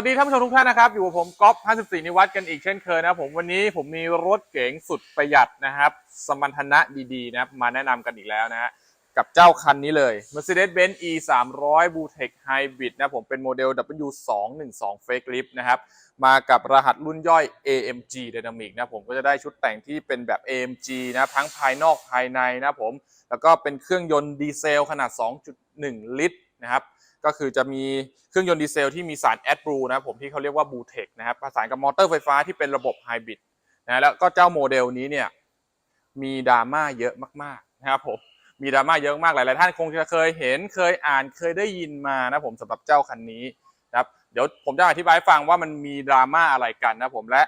วัสดีท่านผู้ชมทุกท่านนะครับ อยู่กับผมก๊อฟ54 นิวัฒน์กันอีกเช่นเคยนะครับผมวันนี้ผมมีรถเก๋งสุดประหยัดนะครับ สมรรถนะดีๆนะครับมาแนะนำกันอีกแล้วนะฮะกับเจ้าคันนี้เลย Mercedes-Benz E 3 0 0 Bluetech Hybrid นะผมเป็นโมเดล W212 Fake Lift นะครับมากับรหัสรุ่นย่อย AMG Dynamic นะผมก็จะได้ชุดแต่งที่เป็นแบบ AMG นะทั้งภายนอกภายในนะผมแล้วก็เป็นเครื่องยนต์ดีเซลขนาด 2.1 ลิตรนะครับ ก็คือจะมีเครื่องยนต์ดีเซลที่มีสารแอดบลูนะครับผมที่เขาเรียกว่าบูเทคนะครับผสานกับมอเตอร์ไฟฟ้าที่เป็นระบบไฮบริดนะแล้วก็เจ้าโมเดลนี้เนี่ยมีดราม่าเยอะมากๆนะครับผมมีดราม่าเยอะมากหลายๆท่านคงจะเคยเห็นเคยอ่านเคยได้ยินมานะผมสำหรับเจ้าคันนี้นะครับเดี๋ยวผมจะอธิบายฟังว่ามันมีดราม่าอะไรกันนะผมและ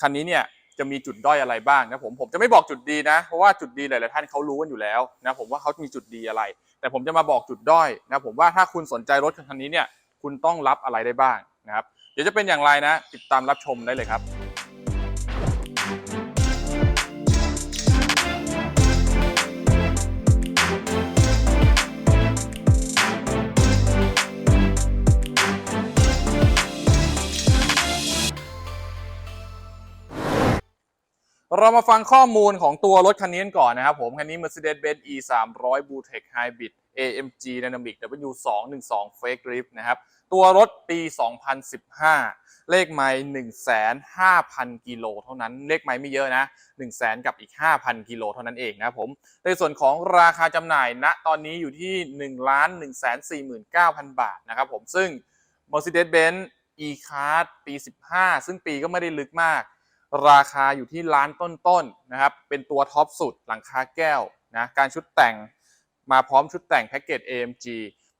คันนี้เนี่ยจะมีจุดด้อยอะไรบ้างนะผมผมจะไม่บอกจุดดีนะเพราะว่าจุดดีหลายๆท่านเขารู้กันอยู่แล้วนะผมว่าเขามีจุดดีอะไร แต่ผมจะมาบอกจุดด้อยนะผมว่าถ้าคุณสนใจรถคันนี้เนี่ยคุณต้องรับอะไรได้บ้างนะครับเดี๋ยวจะเป็นอย่างไรนะ ติดตามรับชมได้เลยครับ เรามาฟังข้อมูลของตัวรถคันนี้กันก่อนนะครับผม คันนี้ Mercedes-Benz E 3 0 0 Bluetech Hybrid AMG Dynamic W212 Fake Lift นะครับ ตัวรถปี 2015 เลขไมล์105,000 กิโลเท่านั้น เลขไมล์ไม่เยอะนะ 1,000 กับอีก 5,000 กิโลเท่านั้นเองนะครับผม ในส่วนของราคาจำหน่ายณตอนนี้อยู่ที่ 1 1 4 9 0 0 0 บาทนะครับผม ซึ่ง Mercedes-Benz E-Class ปี 15 ซึ่งปีก็ไม่ได้ลึกมาก ราคาอยู่ที่ล้านต้นๆนะครับ เป็นตัวท็อปสุดหลังคาแก้วนะการชุดแต่งมาพร้อมชุดแต่งแพ็กเกจ AMG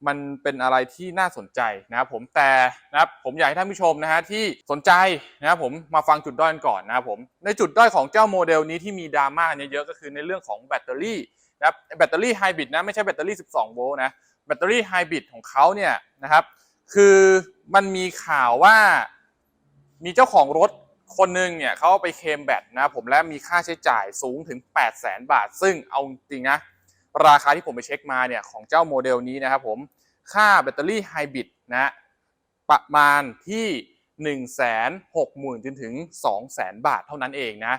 มันเป็นอะไรที่น่าสนใจนะครับผมแต่นะครับผมอยากให้ท่านผู้ชมนะฮะที่สนใจนะครับผมมาฟังจุดด้อยกันก่อนนะครับผมในจุดด้อยของเจ้าโมเดลนี้ที่มีดราม่าเนี่ยเยอะก็คือในเรื่องของแบตเตอรี่นะครับแบตเตอรี่ไฮบริดนะไม่ใช่แบตเตอรี่ 12 โวลต์นะแบตเตอรี่ไฮบริดของเขาเนี่ยนะครับคือมันมีข่าวว่ามีเจ้าของรถ คนหนึ่งเนี่ยเขาไปเคมแบตนะผมและมีค่าใช้จ่ายสูงถึง 8 0 0แสนบาท ซึ่งเอาจริงนะ ราคาที่ผมไปเช็คมาเนี่ยของเจ้าโมเดลนี้นะครับผมค่าแบตเตอรี่ไฮบริดนะประมาณที่ 1 6 0 0 0 0จนถึง 2 0 0 0 0 0บาทเท่านั้นเองนะ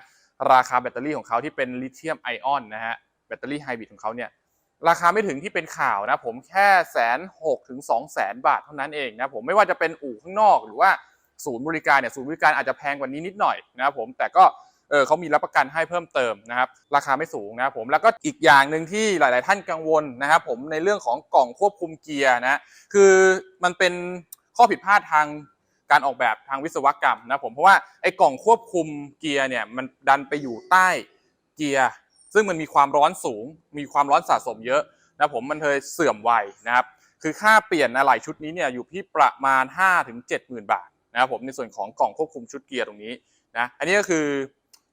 ราคาแบตเตอรี่ของเขาที่เป็นลิเธียมไอออนนะฮะแบตเตอรี่ไฮบริดของเขาเนี่ยราคาไม่ถึงที่เป็นข่าวนะผมแค่แสนหกถึงสองแสนบาทเท่านั้นเองนะผมไม่ว่าจะเป็นอู่ข้างนอกหรือว่า ศูนย์บริการเนี่ยศูนย์บริการอาจจะแพงกว่านี้นิดหน่อยนะครับผมแต่ก็เออเขามีรับประกันให้เพิ่มเติมนะครับราคาไม่สูงนะครับผมแล้วก็อีกอย่างหนึ่งที่หลาย ๆ ท่านกังวลนะครับผมในเรื่องของกล่องควบคุมเกียร์นะคือมันเป็นข้อผิดพลาดทางการออกแบบทางวิศวกรรมนะผมเพราะว่าไอ้กล่องควบคุมเกียร์เนี่ยมันดันไปอยู่ใต้เกียร์ซึ่งมันมีความร้อนสูง มีความร้อนสะสมเยอะนะผมมันเลยเสื่อมไวนะครับคือค่าเปลี่ยนอะไหล่ชุดนี้เนี่ยอยู่ที่ประมาณ5ถึง70,000 บาท นะครับผมในส่วนของกล่องควบคุมชุดเกียร์ตรงนี้นะอันนี้ก็คือ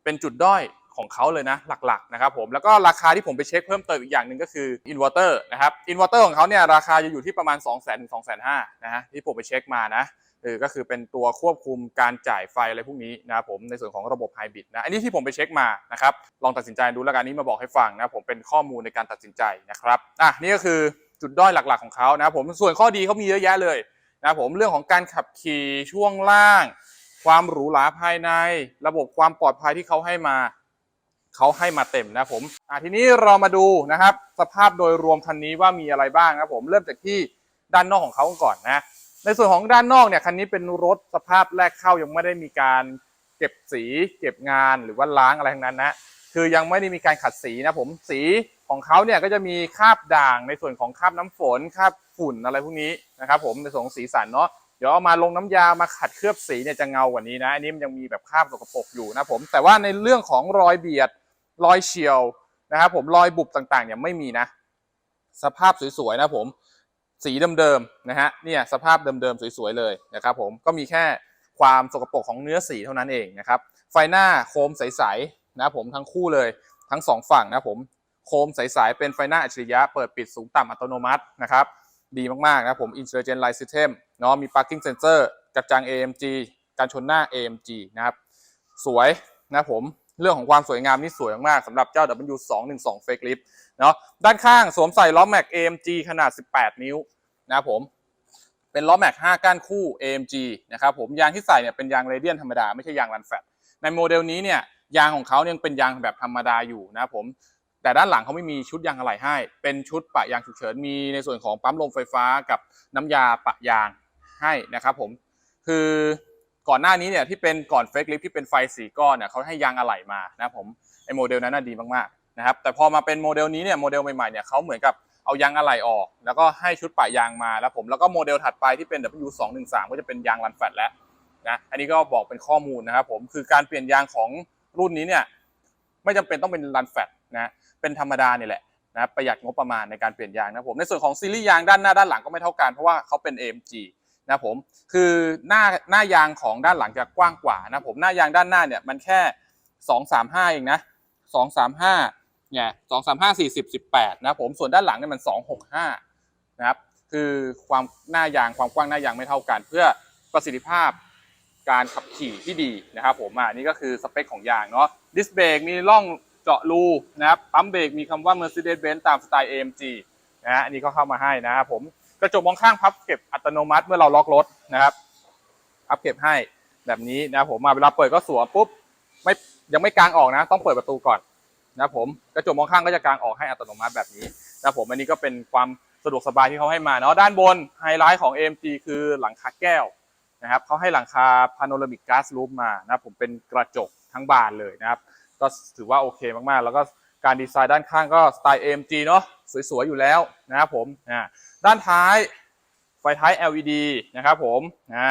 เป็นจุดด้อยของเขาเลยนะหลักๆนะครับผมแล้วก็ราคาที่ผมไปเช็คเพิ่มเติมอีกอย่างหนึ่งก็คืออินเวอร์เตอร์นะครับอินเวอร์เตอร์ของเขาเนี่ยราคาจะอยู่ที่ประมาณ 2 0 0 0 0 0ถึง2 5 0 0 0นะฮะที่ผมไปเช็คมานะเออก็คือเป็นตัวควบคุมการจ่ายไฟอะไรพวกนี้นะครับผมในส่วนของระบบไฮบริดนะอันนี้ที่ผมไปเช็คมานะครับลองตัดสินใจดูแล้วกันนี้มาบอกให้ฟังนะผมเป็นข้อมูลในการตัดสินใจนะครับอะนี่ก็คือจุดด้อยหลักๆของเขานะครับผมส่วนข้อดีเขามีเยอะแยะเลย นะครับผมเรื่องของการขับขี่ช่วงล่าง ความหรูหราภายใน ระบบความปลอดภัยที่เขาให้มาเขาให้มาเต็มนะครับผมอะทีนี้เรามาดูนะครับ สภาพโดยรวมคันนี้ว่ามีอะไรบ้างนะครับผมเริ่มจากที่ด้านนอกของเขาก่อนนะ ในส่วนของด้านนอกเนี่ยคันนี้เป็นรถสภาพแรกเข้ายังไม่ได้มีการเก็บสี เก็บงานหรือว่าล้างอะไรทั้งนั้นนะ คือยังไม่ได้มีการขัดสีนะผมสีของเขาเนี่ยก็จะมีคราบด่างในส่วนของคราบน้ำฝนคราบฝุ่นอะไรพวกนี้นะครับผมในส่วนของสีสันเนาะเดี๋ยวเอามาลงน้ำยามาขัดเคลือบสีเนี่ยจะเงากว่านี้นะอันนี้มันยังมีแบบคราบสกปรกอยู่นะผมแต่ว่าในเรื่องของรอยเบียดรอยเฉียวนะครับผมรอยบุบต่างๆเนี่ยไม่มีนะ สภาพสวยๆนะผมสีเดิมๆนะฮะเนี่ยสภาพเดิมๆสวยๆเลยนะครับผมก็มีแค่ความสกปรกของเนื้อสีเท่านั้นเองนะครับไฟหน้าโคมใสๆ นะผมทั้งคู่เลยทั้งสองฝั่งนะผมโคมใสๆเป็นไฟหน้าอัจฉริยะเปิดปิดสูงต่ำอัตโนมัตินะครับดีมากๆนะผม Intelligent Light System เนาะมี Parking Sensor กระจัง AMG การชนหน้า AMG นะครับสวยนะผมเรื่องของความสวยงามนี่สวยมากๆสำหรับเจ้า W212 Fake Lift เนาะด้านข้างสวมใส่ล้อแม็ก AMG ขนาด 18 นิ้วนะผมเป็นล้อแม็ก 5 ก้านคู่ AMG นะครับผมยางที่ใส่เนี่ยเป็นยางเรเดียนธรรมดา ไม่ใช่ยางรันแฟตในโมเดลนี้เนี่ย ยางของเขาเนี่ยยังเป็นยางแบบธรรมดาอยู่นะครับผม แต่ด้านหลังเขาไม่มีชุดยางอะไหล่ให้ เป็นชุดปะยางฉุกเฉินมีในส่วนของปั๊มลมไฟฟ้ากับน้ำยาปะยางให้นะครับผมคือก่อนหน้านี้เนี่ยที่เป็นก่อนเฟกลิฟที่เป็นไฟสีก้อนเนี่ยเขาให้ยางอะไหล่มานะครับผมไอโมเดลนั้นน่ะดีมากๆนะครับแต่พอมาเป็นโมเดลนี้เนี่ยโมเดลใหม่ๆเนี่ยเขาเหมือนกับเอายางอะไหล่ออก แล้วก็ให้ชุดปะยางมาแล้วผมแล้วก็โมเดลถัดไปที่เป็น W213 ก็จะเป็นยางรันแฟตแล้วนะอันนี้ก็บอกเป็นข้อมูลนะครับผมคือการเปลี่ยนยางของ รุ่นนี้เนี่ยไม่จำเป็นต้องเป็นรันแฟตนะเป็นธรรมดานี่แหละนะประหยัดงบประมาณในการเปลี่ยนยางนะผมในส่วนของซีรีส์ยางด้านหน้าด้านหลังก็ไม่เท่ากันเพราะว่าเขาเป็น AMG นะผมคือหน้าหน้ายางของด้านหลังจะกว้างกว่านะผมหน้ายางด้านหน้าเนี่ยมันแค่235เองนะ235เนี่ยสองสามห้าสี่สิบสิบแปดนะผมส่วนด้านหลังเนี่ยมันสองหกห้านะครับคือความหน้ายางความกว้างหน้ายางไม่เท่ากัน เพื่อประสิทธิภาพ การขับขี่ที่ดีนะครับผมอะนี่ก็คือสเปคของยางเนาะดิสเบรกมีร่องเจาะรูนะครับปั๊มเบรกมีคำว่า Mercedes-Benz ตามสไตล์ AMG นะฮะอันนี้ก็เข้ามาให้นะครับผมกระจกมองข้างพับเก็บอัตโนมัติเมื่อเราล็อกรถนะครับพับเก็บให้แบบนี้นะครับผมมาเวลาเปิดก็สวมปุ๊บไม่ยังไม่กางออกนะ ต้องเปิดประตูก่อนนะครับผมกระจกมองข้างก็จะกางออกให้อัตโนมัติแบบนี้นะครับผมอันนี้ก็เป็นความสะดวกสบายที่เขาให้มาเนาะด้านบนไฮไลท์ของ AMG คือหลังคาแก้ว นะครับเขาให้หลังคาพาโนรามิก a ๊ส o ู f มานะผมเป็นกระจกทั้งบานเลยนะครับ ก็ถือว่าโอเคมากๆ แล้วก็การดีไซน์ด้านข้างก็สไตล์ AMG เนาะสวยๆ อยู่แล้วนะครับผมอ่าด้านท้ายไฟท้าย LED นะครับผมอ่า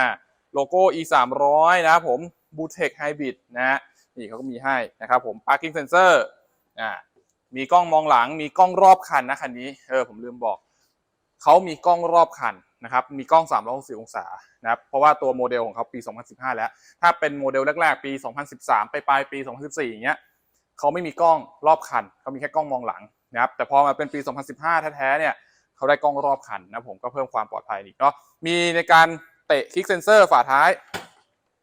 โลโก้ E 3 0 0นะครับผม b u t e c Hybrid นะฮะนี่เขาก็มีให้นะครับผม Parking Sensor อ่ามีกล้องมองหลังมีกล้องรอบคันนะคันนี้เออผมลืมบอกเขามีกล้องรอบคัน นะครับมีกล้อง 360 องศานะครับเพราะว่าตัวโมเดลของเขาปี 2015 แล้ว ถ้าเป็นโมเดลแรกๆ ปี 2013 ไปปลายปี 2014 อย่างเงี้ยเขาไม่มีกล้องรอบคันเขามีแค่กล้องมองหลังนะครับแต่พอมาเป็นปี 2015 แท้ๆเนี่ยเขาได้กล้องรอบคันนะผมก็เพิ่มความปลอดภัยอีกเนาะมีในการเตะคลิกเซนเซอร์ฝาท้าย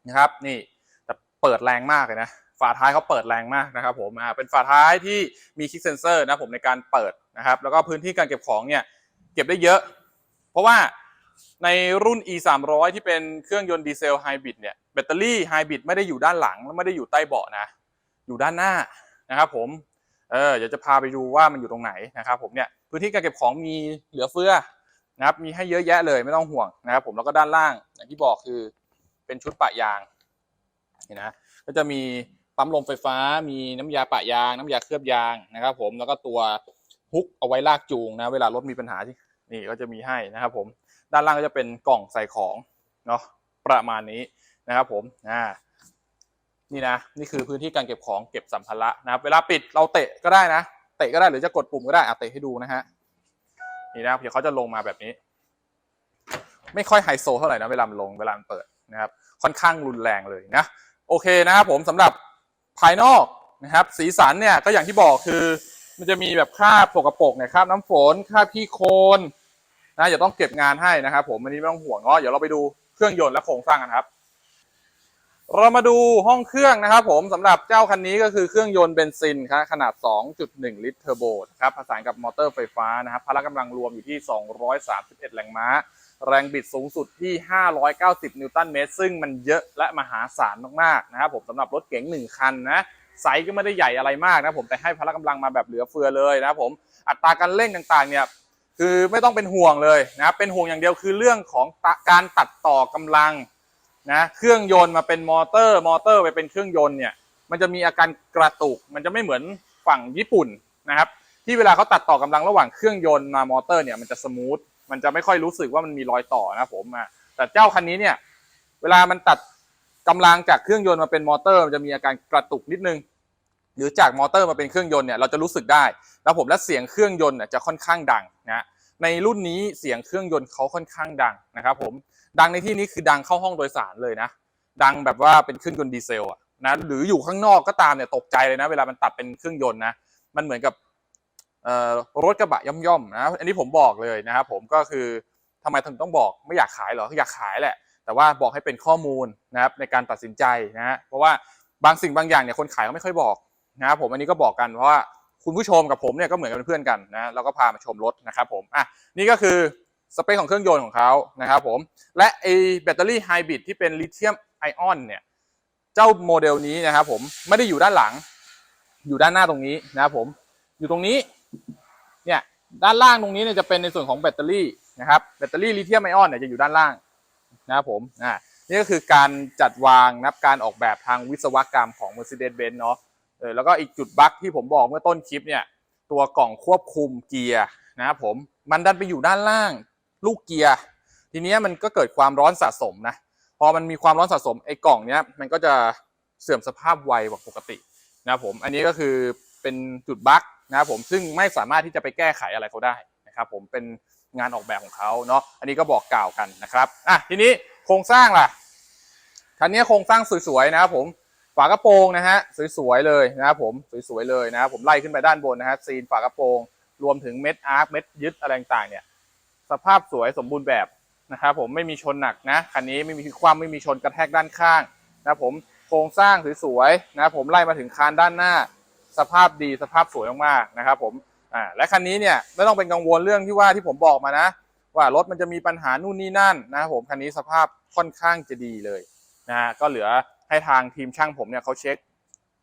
นะครับนี่แต่เปิดแรงมากเลยนะฝาท้ายเขาเปิดแรงมากนะครับผมอ่าเป็นฝาท้ายที่มีคลิกเซนเซอร์นะผมในการเปิดนะครับแล้วก็พื้นที่การเก็บของเนี่ยเก็บได้เยอะ เพราะว่า ในรุ่น e 3 0 0ที่เป็นเครื่องยนต์ดีเซลไฮบริดเนี่ยแบตเตอรี่ไฮบริดไม่ได้อยู่ด้านหลังและไม่ได้อยู่ใต้เบาะนะ อยู่ด้านหน้านะครับผมเออเดี๋ยวจะพาไปดูว่ามันอยู่ตรงไหนนะครับผมเนี่ยพื้นที่การเก็บของมีเหลือเฟือนะครับมีให้เยอะแยะเลยไม่ต้องห่วงนะครับผมแล้วก็ด้านล่างอย่างที่บอกคือเป็นชุดปะยางเห็นนะก็จะมีปั๊มลมไฟฟ้า มีน้ำยาปะยาง น้ำยาเคลือบยางนะครับ ผมแล้วก็ตัวฮุกเอาไว้ลากจูงนะ เวลารถมีปัญหาที่นี่ก็จะมีให้นะครับผม ด้านล่างก็จะเป็นกล่องใส่ของเนาะประมาณนี้นะครับผมอ่านี่นะนี่คือพื้นที่การเก็บของเก็บสัมภาระนะครับเวลาปิดเราเตะก็ได้นะ เตะก็ได้หรือจะกดปุ่มก็ได้อะเตะให้ดูนะฮะนี่นะเดี๋ยวเขาจะลงมาแบบนี้ ไม่ค่อยไฮโซเท่าไหร่นะเวลามันลงเวลามันเปิดนะครับ ค่อนข้างรุนแรงเลยนะ โอเคนะครับผมสำหรับภายนอกนะครับ สีสันเนี่ยก็อย่างที่บอกคือ มันจะมีแบบคราบสกปรกเนี่ยคราบน้ำฝนคราบขี้โคลน นะอย่าต้องเก็บงานให้นะครับผมอันนี้ไม่ต้องห่วงเนาะเดี๋ยวเราไปดูเครื่องยนต์และโครงสร้างกันครับ เรามาดูห้องเครื่องนะครับ ผมสำหรับเจ้าคันนี้ก็คือเครื่องยนต์เบนซินครับขนาด 2.1 ลิตรเทอร์โบนะครับผสานกับมอเตอร์ไฟฟ้านะครับพละกำลังรวมอยู่ที่ 231 แรงม้า แรงบิดสูงสุดที่ 590 นิวตันเมตร ซึ่งมันเยอะและมหาศาลมากๆนะครับผมสำหรับรถเก๋ง1 คันนะไซส์ก็ไม่ได้ใหญ่อะไรมากนะผมแต่ให้พละกำลังมาแบบเหลือเฟือเลยนะครับผมอัตราการเร่งต่างๆเนี่ย คือไม่ต้องเป็นห่วงเลยนะครับเป็นห่วงอย่างเดียวคือเรื่องของการตัดต่อกำลังนะเครื่องยนต์มาเป็นมอเตอร์ มอเตอร์ไปเป็นเครื่องยนต์เนี่ยมันจะมีอาการกระตุก มันจะไม่เหมือนฝั่งญี่ปุ่นนะครับที่เวลาเขาตัดต่อกำลังระหว่างเครื่องยนต์มามอเตอร์เนี่ยมันจะสมูทมันจะไม่ค่อยรู้สึกว่ามันมีรอยต่อนะผมอะแต่เจ้าคันนี้เนี่ยเวลามันตัดกำลังจากเครื่องยนต์มาเป็นมอเตอร์มันจะมีอาการกระตุกนิดนึง หรือจากมอเตอร์มาเป็นเครื่องยนต์เนี่ยเราจะรู้สึกได้แล้วผมและเสียงเครื่องยนต์เนี่ยจะค่อนข้างดังนะในรุ่นนี้เสียงเครื่องยนต์เขาค่อนข้างดังนะครับผมดังในที่นี้คือดังเข้าห้องโดยสารเลยนะ ดังแบบว่าเป็นเครื่องยนต์ดีเซลอะนะหรืออยู่ข้างนอกก็ตามเนี่ยตกใจเลยนะ เวลามันตัดเป็นเครื่องยนต์นะมันเหมือนกับรถกระบะย่อมๆนะอันนี้ผมบอกเลยนะครับผมก็คือทำไมถึงต้องบอกไม่อยากขายหรออยากขายแหละ แต่ว่าบอกให้เป็นข้อมูลนะครับในการตัดสินใจนะฮะเพราะว่าบางสิ่งบางอย่างเนี่ยคนขายก็ไม่ค่อยบอก นะครับผมอันนี้ก็บอกกันเพราะว่าคุณผู้ชมกับผมเนี่ยก็เหมือนกันเป็นเพื่อนกันนะเราก็พามาชมรถนะครับผมอะนี่ก็คือสเปคของเครื่องยนต์ของเขานะครับผมและไอแบตเตอรี่ไฮบริดที่เป็นลิเธียมไอออนเนี่ยเจ้าโมเดลนี้นะครับผมไม่ได้อยู่ด้านหลัง อยู่ด้านหน้าตรงนี้นะครับผมอยู่ตรงนี้เนี่ยด้านล่างตรงนี้เนี่ยจะเป็นในส่วนของแบตเตอรี่นะครับแบตเตอรี่ลิเธียมไอออนเนี่ยจะอยู่ด้านล่างนะครับผมอ่านี่ก็คือการจัดวางนับการออกแบบทางวิศวกรรมของ Mercedes-Benz เนาะ เออแล้วก็อีกจุดบั๊กที่ผมบอกเมื่อต้นคลิปเนี่ย ตัวกล่องควบคุมเกียร์นะครับผมมันดันไปอยู่ด้านล่างลูกเกียร์ทีนี้มันก็เกิดความร้อนสะสมนะพอมันมีความร้อนสะสมไอ้กล่องเนี้ยมันก็จะเสื่อมสภาพไวกว่าปกตินะครับผมอันนี้ก็คือเป็นจุดบั๊กนะครับผมซึ่งไม่สามารถที่จะไปแก้ไขอะไรเขาได้นะครับผมเป็นงานออกแบบของเขาเนาะอันนี้ก็บอกกล่าวกันนะครับอะทีนี้โครงสร้างล่ะคันนี้โครงสร้างสวยๆนะครับผม ฝากระโปรงนะฮะสวยๆเลยนะครับผมสวยๆเลยนะครับผมไล่ขึ้นไปด้านบนนะฮะซีนฝากระโปรง รวมถึงเม็ดอาร์คเม็ดยึดอะไรต่างๆเนี่ยสภาพสวยสมบูรณ์แบบนะครับผมไม่มีชนหนักนะคันนี้ไม่มีความไม่มีชนกระแทกด้านข้างนะครับผมโครงสร้างสวยๆนะครับผมไล่มาถึงคานด้านหน้า สภาพดีสภาพสวยมากๆนะครับผมอ่าและคันนี้เนี่ยไม่ต้องเป็นกังวลเรื่องที่ว่าที่ผมบอกมานะ ว่ารถมันจะมีปัญหานู่นนี่นั่นนะครับผมคันนี้สภาพค่อนข้างจะดีเลยนะฮะก็เหลือ ให้ทางทีมช่างผมเนี่ยเขาเช็ค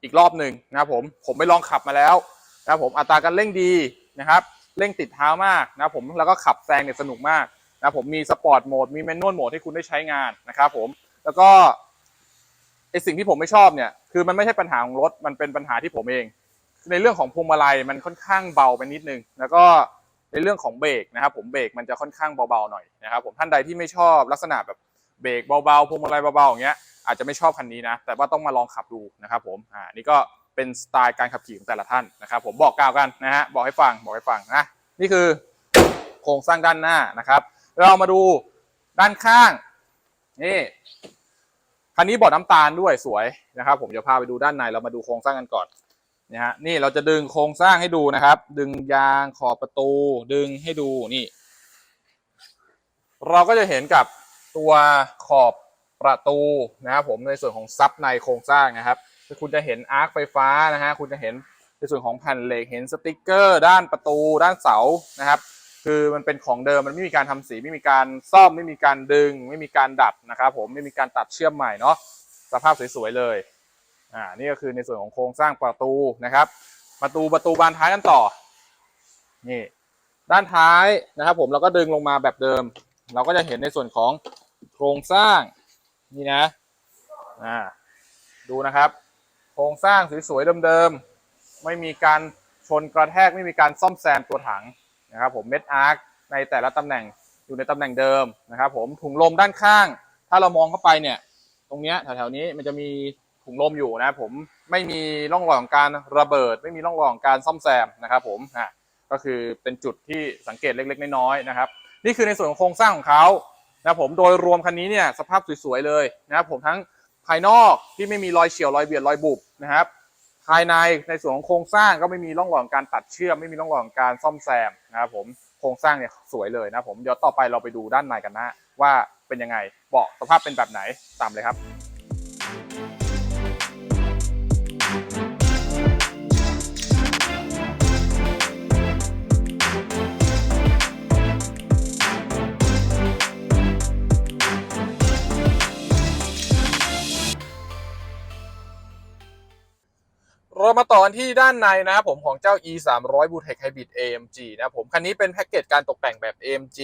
อีกรอบหนึ่งนะครับผมผมไปลองขับมาแล้วนะครับผมอัตราการเร่งดีนะครับเร่งติดเท้ามากนะครับผมแล้วก็ขับแซงเนี่ยสนุกมากนะครับผมมีสปอร์ตโหมดมีแมนนวลโหมดให้คุณได้ใช้งานนะครับผมแล้วก็ไอสิ่งที่ผมไม่ชอบเนี่ยคือมันไม่ใช่ปัญหาของรถมันเป็นปัญหาที่ผมเอง ในเรื่องของพวงมาลัยมันค่อนข้างเบาไปนิดนึง แล้วก็ในเรื่องของเบรกนะครับผมเบรกมันจะค่อนข้างเบาๆหน่อยนะครับผมท่านใดที่ไม่ชอบลักษณะแบบ เบรกเบาๆพวงมาลัยเบาๆอย่างเงี้ยอาจจะไม่ชอบคันนี้นะ แต่ว่าต้องมาลองขับดูนะครับผมอ่านี่ก็เป็นสไตล์การขับขี่ของแต่ละท่านนะครับผมบอกกล่าวกันนะฮะบอกให้ฟังบอกให้ฟังนะนี่คือโครงสร้างด้านหน้านะครับ เรามาดูด้านข้างนี่คันนี้บอดน้ำตาลด้วยสวยนะครับ ผมจะพาไปดูด้านในเรามาดูโครงสร้างกันก่อนนะฮะนี่เราจะดึงโครงสร้างให้ดูนะครับ ดึงยางขอบประตู ดึงให้ดูนี่ เราก็จะเห็นกับ ตัวขอบประตูนะครับผมในส่วนของซับในโครงสร้างนะครับคุณจะเห็นอาร์คไฟฟ้านะฮะคุณจะเห็นในส่วนของแผ่นเหล็กเห็นสติกเกอร์ ด้านประตู ด้านเสานะครับ คือมันเป็นของเดิมมันไม่มีการทำสีไม่มีการซ่อมไม่มีการดึง ไม่มีการดัดนะครับผมไม่มีการตัดเชื่อมใหม่เนาะสภาพสวยๆเลยอ่านี่ก็คือในส่วนของโครงสร้างประตูนะครับ ประตูประตูบานท้ายกันต่อนี่ด้านท้ายนะครับ ผมเราก็ดึงลงมาแบบเดิม เราก็จะเห็นในส่วนของ โครงสร้างนี่นะอ่าดูนะครับ โครงสร้างสวยๆเดิมๆไม่มีการชนกระแทกไม่มีการซ่อมแซมตัวถังนะครับผมเม็ดอาร์คในแต่ละตำแหน่งอยู่ในตำแหน่งเดิมนะครับผมถุงลมด้านข้าง ถ้าเรามองเข้าไปเนี่ย ตรงเนี้ยแถวๆนี้มันจะมีถุงลมอยู่นะผมไม่มีร่องรอยของการระเบิด ไม่มีร่องรอยของการซ่อมแซมนะครับผมอะก็คือเป็นจุดที่สังเกตเล็กๆน้อยๆนะครับ นี่คือในส่วนของโครงสร้างของเขา นะครับผมโดยรวมคันนี้เนี่ยสภาพสวยๆเลยนะครับผมทั้งภายนอกที่ไม่มีรอยเฉียวรอยเบียดรอยบุบนะครับภายในในส่วนของโครงสร้างก็ไม่มีร่องรอยของการตัดเชื่อมไม่มีร่องรอยของการซ่อมแซมนะครับผมโครงสร้างเนี่ยสวยเลยนะครับผมเดี๋ยวต่อไปเราไปดูด้านในกันนะว่าเป็นยังไงเบาะสภาพเป็นแบบไหนตามเลยครับ เรามาต่อกันที่ด้านในนะครับผมของเจ้า e 3 0 0 b u t e c Hybrid AMG นะครับผมคันนี้เป็นแพ็กเกจการตกแต่งแบบ AMG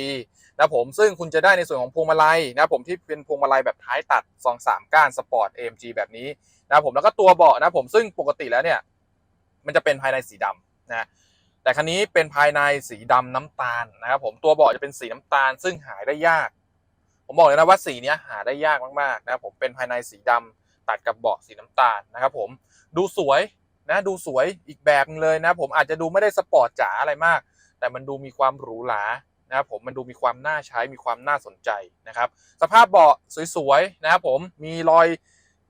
นะครับผมซึ่งคุณจะได้ในส่วนของพวงมาลัยนะครับผมที่เป็นพวงมาลัยแบบท้ายตัด2 3ก้านสปอร์ต AMG แบบนี้นะครับผมแล้วก็ตัวเบาะนะครับผมซึ่งปกติแล้วเนี่ย มันจะเป็นภายในสีดำนะแต่คันนี้เป็นภายในสีดำน้ำตาลนะครับผมตัวเบาะจะเป็นสีน้ำตาล ซึ่งหายได้ยาก ผมบอกเลยนะว่าสีเนี้ยหาได้ยากมากๆนะครับผมเป็นภายในสีดำตัดกับเบาะสีน้ำตาลนะครับผมดูสวย นะดูสวยอีกแบบนึงเลยนะ ผมอาจจะดูไม่ได้สปอร์ตจ๋าอะไรมาก แต่มันดูมีความหรูหรานะครับผมมันดูมีความน่าใช้มีความน่าสนใจนะครับ สภาพเบาะสวยๆนะครับผมมีรอย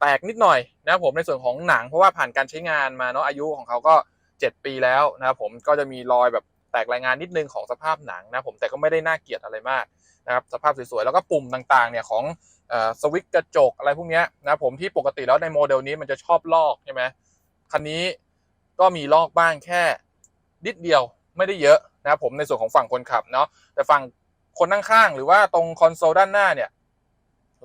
แตกนิดหน่อยนะครับผมในส่วนของหนังเพราะว่าผ่านการใช้งานมาเนาะอายุของเขาก็ 7 ปีแล้วนะครับผมก็จะมีรอยแบบแตกรายงานนิดนึงของสภาพหนังนะผมแต่ก็ไม่ได้น่าเกลียดอะไรมากนะครับสภาพสวยๆแล้วก็ปุ่มต่างๆเนี่ยของสวิตช์กระจกอะไรพวกนี้นะครับผมที่ปกติแล้วในโมเดลนี้มันจะชอบลอกใช่ไหม คันนี้ก็มีลอกบ้างแค่นิดเดียวไม่ได้เยอะนะครับผมในส่วนของฝั่งคนขับเนาะแต่ฝั่งคนนั่งข้างหรือว่าตรงคอนโซลด้านหน้าเนี่ย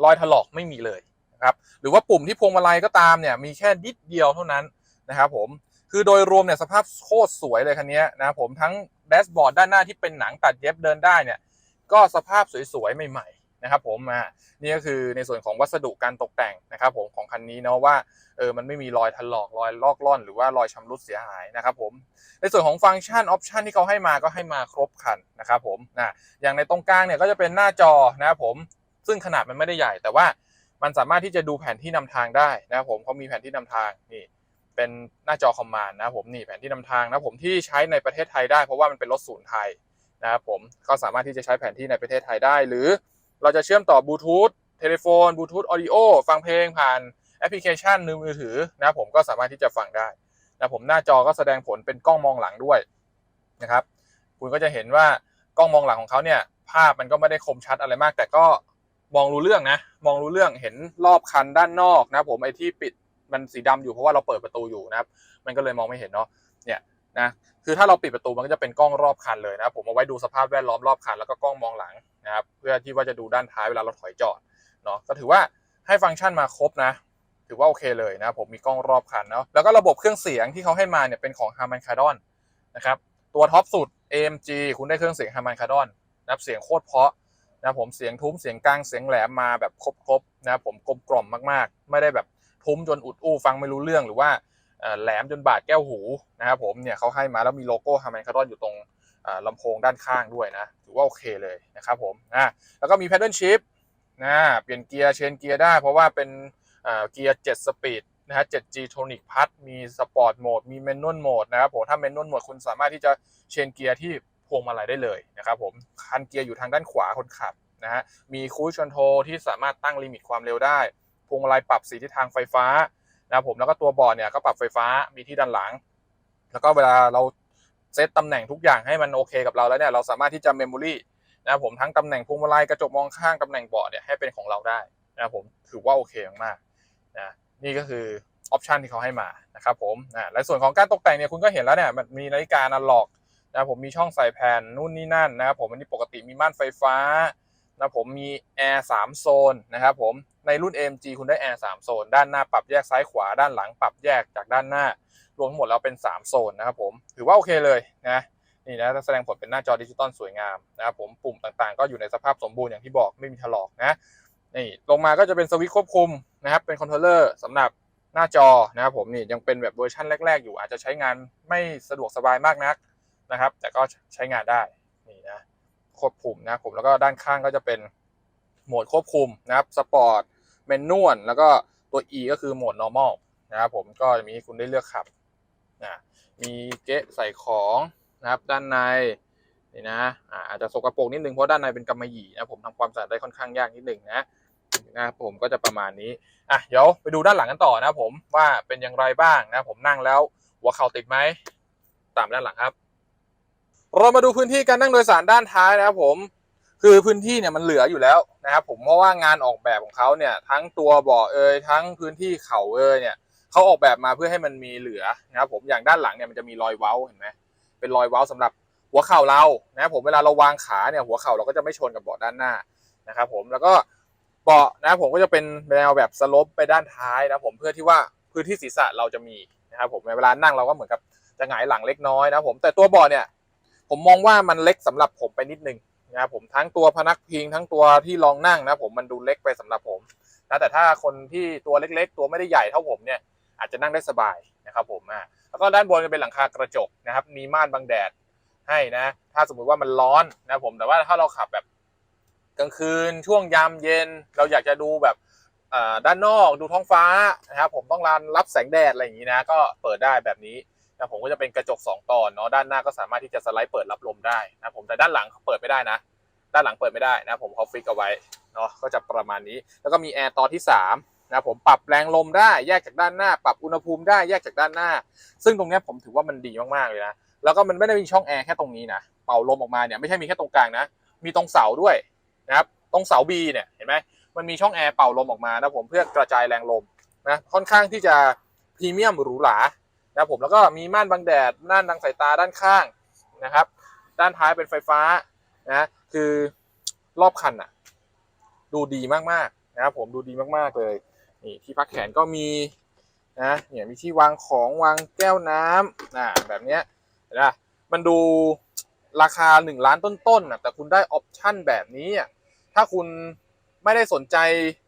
รอยถลอกไม่มีเลยนะครับหรือว่าปุ่มที่พวงมาลัยก็ตามเนี่ยมีแค่นิดเดียวเท่านั้นนะครับผมคือโดยรวมเนี่ยสภาพโคตรสวยเลยคันนี้นะครับผมทั้งแดชบอร์ดด้านหน้าที่เป็นหนังตัดเย็บเดินได้เนี่ยก็สภาพสวยๆใหม่ๆ นะครับผมอ่านี่ก็คือในส่วนของวัสดุการตกแต่งนะครับผมของคันนี้เนาะว่าเออมันไม่มีรอยถลอกรอยลอกล่อน หรือว่ารอยชำรุดเสียหายนะครับผมในส่วนของฟังก์ชันออปชันที่เขาให้มาก็ให้มาครบคันนะครับผมนะอย่างในตรงกลางเนี่ยก็จะเป็นหน้าจอนะครับผมซึ่งขนาดมันไม่ได้ใหญ่ แต่ว่ามันสามารถที่จะดูแผนที่นำทางได้นะครับผมเขามีแผนที่นำทางนี่เป็นหน้าจอคอมมานด์นะครับผมนี่แผนที่นำทางนะครับผมที่ใช้ในประเทศไทยได้เพราะว่ามันเป็นรถศูนย์ไทยนะครับผมก็สามารถที่จะใช้แผนที่ในประเทศไทยได้หรือ เราจะเชื่อมต่อบลูทูธเทเลโฟนบลูทูธออดิโอฟังเพลงผ่านแอปพลิเคชันในมือถือนะผมก็สามารถที่จะฟังได้นะผมหน้าจอก็แสดงผลเป็นกล้องมองหลังด้วยนะครับ คุณก็จะเห็นว่ากล้องมองหลังของเขาเนี่ย ภาพมันก็ไม่ได้คมชัดอะไรมาก แต่ก็มองรู้เรื่องนะ มองรู้เรื่องเห็นรอบคันด้านนอกนะผมไอ้ที่ปิดมันสีดำอยู่เพราะว่าเราเปิดประตูอยู่นะครับ มันก็เลยมองไม่เห็นเนาะเนี่ยนะคือถ้าเราปิดประตูมันก็จะเป็นกล้องรอบคันเลยนะผมเอาไว้ดูสภาพแวดล้อมรอบคันแล้วก็กล้องมองหลัง นะครับเพื่อที่ว่าจะดูด้านท้ายเวลาเราถอยจอดเนาะก็ถือว่าให้ฟังก์ชันมาครบนะ ถือว่าโอเคเลยนะผมมีกล้องรอบคันเนาะแล้วก็ระบบเครื่องเสียงที่เขาให้มาเนี่ยเป็นของ Harman Kardon นะครับตัวท็อปสุด AMG คุณได้เครื่องเสียง Harman Kardon นะครับเสียงโคตรเพาะนะผมเสียงทุ้มเสียงกลางเสียงแหลมมาแบบครบๆนะผมกลมกล่อมมากๆ ไม่ได้แบบทุ้มจนอุดอู้ฟังไม่รู้เรื่องหรือว่าแหลมจนบาดแก้วหูนะครับผมเนี่ยเขาให้มาแล้วมีโลโก้ Harman Kardon อยู่ตรง ลำโพงด้านข้างด้วยนะถือว่าโอเคเลยนะครับผมอะแล้วก็มี Paddle Shift นะเปลี่ยนเกียร์เชนเกียร์ได้ เพราะว่าเป็นเกียร์7สปีดนะฮะ 7G Tonic พัดมีสปอร์ตโหมด มีเมนนวลโหมดนะครับผม ถ้าเมนนวลโหมดคุณสามารถที่จะเชนเกียร์ที่พวงมาลัยได้เลยนะครับผม คันเกียร์อยู่ทางด้านขวาคนขับนะฮะ มีคูชคอนโทรที่สามารถตั้งลิมิตความเร็วได้ พวงมาลัยปรับสีทิศทางไฟฟ้านะครับผม แล้วก็ตัวบอร์ดเนี่ยก็ปรับไฟฟ้า มีที่ด้านหลัง แล้วก็เวลาเรา เซตตำแหน่งทุกอย่างให้มันโอเคกับเราแล้วเนี่ยเราสามารถที่จะเมมโมรีนะครับผมทั้งตำแหน่งพวงมาลัยกระจกมองข้างตำแหน่งเบาะเนี่ยให้เป็นของเราได้นะครับผมถือว่าโอเคมากๆนะนี่ก็คือออปชันที่เขาให้มานะครับผมนะและส่วนของการตกแต่งเนี่ยคุณก็เห็นแล้วเนี่ยมันมีนาฬิกาอนาล็อกนะผมมีช่องใส่แผ่นนู่นนี่นั่นนะครับผมอันนี้ปกติมีม่านไฟฟ้านะผมมีแอร์สามโซนนะครับผมในรุ่น AMG คุณได้แอร์สามโซน ด้านหน้าปรับแยกซ้ายขวาด้านหลังปรับแยกจากด้านหน้า รวมทั้งหมดแล้วเป็น 3 โซนนะครับผมถือว่าโอเคเลยนะนี่นะแสดงผลเป็นหน้าจอดิจิตอลสวยงามนะครับผมปุ่มต่างๆ ก็อยู่ในสภาพสมบูรณ์อย่างที่บอกไม่มีถลอกนะนี่ลงมาก็จะเป็นสวิตช์ควบคุมนะครับเป็นคอนโทรลเลอร์สำหรับหน้าจอนะครับผมนี่ยังเป็นแบบเวอร์ชันแรก ๆ อยู่อาจจะใช้งานไม่สะดวกสบายมากนักนะครับ แต่ก็ใช้งานได้นี่นะควบคุมนะครับผมแล้วก็ด้านข้างก็จะเป็นโหมดควบคุมนะครับสปอร์ตเมนนวลแล้วก็ตัว E ก็คือโหมด normal นะครับผมก็จะมีให้คุณได้เลือกขับ นะมีเกะใส่ของนะครับด้านในนี่นะอาจจะสกรปรกนิดนึงเพราะด้านในเป็นกำมะหยี่นะผมทำความสะอาดได้ค่อนข้างยากนิดนึงนะนะครับผมก็จะประมาณนี้อะเดี๋ยวไปดูด้านหลังกันต่อนะผมว่าเป็นอย่างไรบ้างนะผมนั่งแล้วหัวเข่าติดไหมตามด้านหลังครับ เรามาดูพื้นที่การนั่งโดยสารด้านท้ายนะครับผมคือพื้นที่เนี่ยมันเหลืออยู่แล้วนะครับผมเพราะว่างานออกแบบของเขาเนี่ยทั้งตัวเบาะเอยทั้งพื้นที่เข่าเอยเนี่ย เขาออกแบบมาเพื่อให้มันมีเหลือนะครับผมอย่างด้านหลังเนี่ยมันจะมีรอยเว้าเห็นไหมเป็นรอยเว้าสำหรับหัวเข่าเรานะครับผมเวลาเราวางขาเนี่ยหัวเข่าเราก็จะไม่ชนกับเบาะด้านหน้านะครับผมแล้วก็เบาะนะผมก็จะเป็นแนวแบบสลบไปด้านท้ายนะครับผมเพื่อที่ว่าพื้นที่ศีรษะเราจะมีนะครับผมเวลานั่งเราก็เหมือนกับจะหงายหลังเล็กน้อยนะครับผมแต่ตัวเบาะเนี่ยผมมองว่ามันเล็กสำหรับผมไปนิดนึงนะครับผมทั้งตัวพนักพิงทั้งตัวที่รองนั่งนะผมมันดูเล็กไปสำหรับผมนะแต่ถ้าคนที่ตัวเล็ก ๆ ตัวไม่ได้ใหญ่เท่าผมเนี่ย อาจจะนั่งได้สบายนะครับผมอะแล้วก็ด้านบนจะเป็นหลังคากระจกนะครับ มีม่านบังแดดให้นะ ถ้าสมมุติว่ามันร้อนนะผมแต่ว่าถ้าเราขับแบบกลางคืนช่วงยามเย็น เราอยากจะดูแบบด้านนอกดูท้องฟ้านะครับผมต้องการรับแสงแดดอะไรอย่างนี้นะ ก็เปิดได้แบบนี้นะผมก็จะเป็นกระจก 2 ตอนเนาะด้านหน้าก็สามารถที่จะสไลด์เปิดรับลมได้นะผมแต่ด้านหลังเปิดไม่ได้นะ ด้านหลังเปิดไม่ได้นะผมเขาฟิกเอาไว้เนาะก็จะประมาณนี้ แล้วก็มีแอร์ตอนที่3 นะผมปรับแรงลมได้แยกจากด้านหน้า ปรับอุณหภูมิได้แยกจากด้านหน้า ซึ่งตรงนี้ผมถือว่ามันดีมากๆเลยนะแล้วก็มันไม่ได้มีช่องแอร์แค่ตรงนี้นะเป่าลมออกมาเนี่ยไม่ใช่มีแค่ตรงกลางนะมีตรงเสาด้วยนะครับตรงเสา B เนี่ยเห็นไหมมันมีช่องแอร์เป่าลมออกมานะผมเพื่อกระจายแรงลมนะค่อนข้างที่จะพรีเมียมหรูหรานะผมแล้วก็มีม่านบังแดดม่านบังสายตาด้านข้างนะครับ ด้านท้ายเป็นไฟฟ้านะคือรอบคันอะดูดีมากๆนะครับผมดูดีมากๆเลย นี่ที่พักแขนก็มีนะเนี่ยมีที่วางของวางแก้วน้ำนะแบบเนี้ยเห็นะมันดูราคาหนึ่งล้านต้นๆนะแต่คุณได้ออปชั่นแบบนี้ ถ้าคุณไม่ได้สนใจ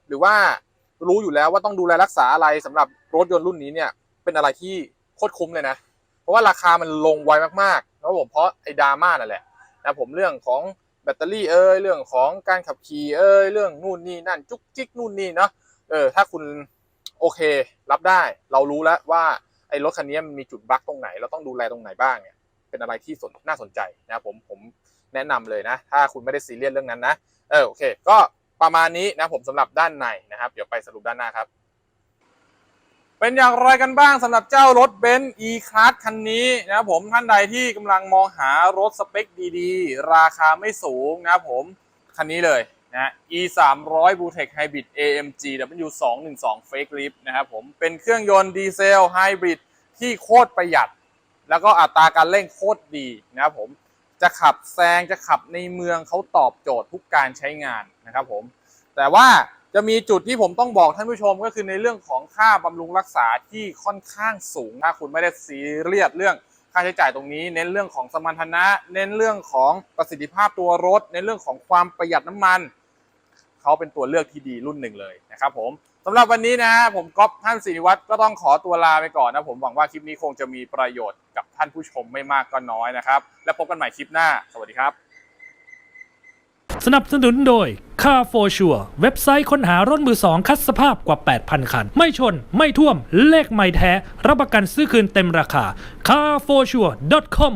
หรือว่ารู้อยู่แล้วว่าต้องดูแลรักษาอะไรสำหรับรถยนต์รุ่นนี้เนี่ยเป็นอะไรที่โคตรคุ้มเลยนะ เพราะว่าราคามันลงไวมากๆนะครับผมเพราะไอ้ดราม่านั่นแหละนะผมเรื่องของแบตเตอรี่เอ้ยเรื่องของการขับขี่เอ้ยเรื่องนู่นนี่นั่นจุกจิกนู่นนี่เนาะ เออถ้าคุณโอเค รับได้ เรารู้แล้วว่าไอ้รถคันนี้มันมีจุดบั๊กตรงไหน เราต้องดูแลตรงไหนบ้างเนี่ย เป็นอะไรที่สนน่าสนใจนะผมผมแนะนำเลยนะ ถ้าคุณไม่ได้ซีเรียสเรื่องนั้นนะ เออโอเค ก็ประมาณนี้นะผมสำหรับด้านในนะครับ เดี๋ยวไปสรุปด้านหน้าครับ เป็นอย่างไรกันบ้างสำหรับเจ้ารถเบนซ์ E-Class คันนี้นะผมท่านใดที่กำลังมองหารถสเปคดีๆ ราคาไม่สูงนะผมคันนี้เลย นะ E 3 0 0 Bluetech Hybrid AMG W 2 1 2 Fake Lift นะครับผม เป็นเครื่องยนต์ดีเซลไฮบริดที่โคตรประหยัด แล้วก็อัตราการเร่งโคตรดีนะครับผม จะขับแซงจะขับในเมืองเขาตอบโจทย์ทุกการใช้งานนะครับผม แต่ว่าจะมีจุดที่ผมต้องบอกท่านผู้ชมก็คือในเรื่องของค่าบำรุงรักษาที่ค่อนข้างสูง ถ้าคุณไม่ได้ซีเรียสเรื่องค่าใช้จ่ายตรงนี้ เน้นเรื่องของสมรรถนะ เน้นเรื่องของประสิทธิภาพตัวรถ เน้นเรื่องของความประหยัดน้ำมัน เขาเป็นตัวเลือกที่ดีรุ่นหนึ่งเลยนะครับผมสำหรับวันนี้นะฮะผมก๊อฟท่านศิริวัตรก็ต้องขอตัวลาไปก่อนนะผมหวังว่าคลิปนี้คงจะมีประโยชน์กับท่านผู้ชมไม่มากก็น้อยนะครับ แล้วพบกันใหม่คลิปหน้า สวัสดีครับ สนับสนุนโดย Car for Sure เว็บไซต์ค้นหารถมือสองคัดสภาพกว่า 8,000 คัน ไม่ชน ไม่ท่วม เลขไม่แท้ รับประกันซื้อคืนเต็มราคา carforsure.com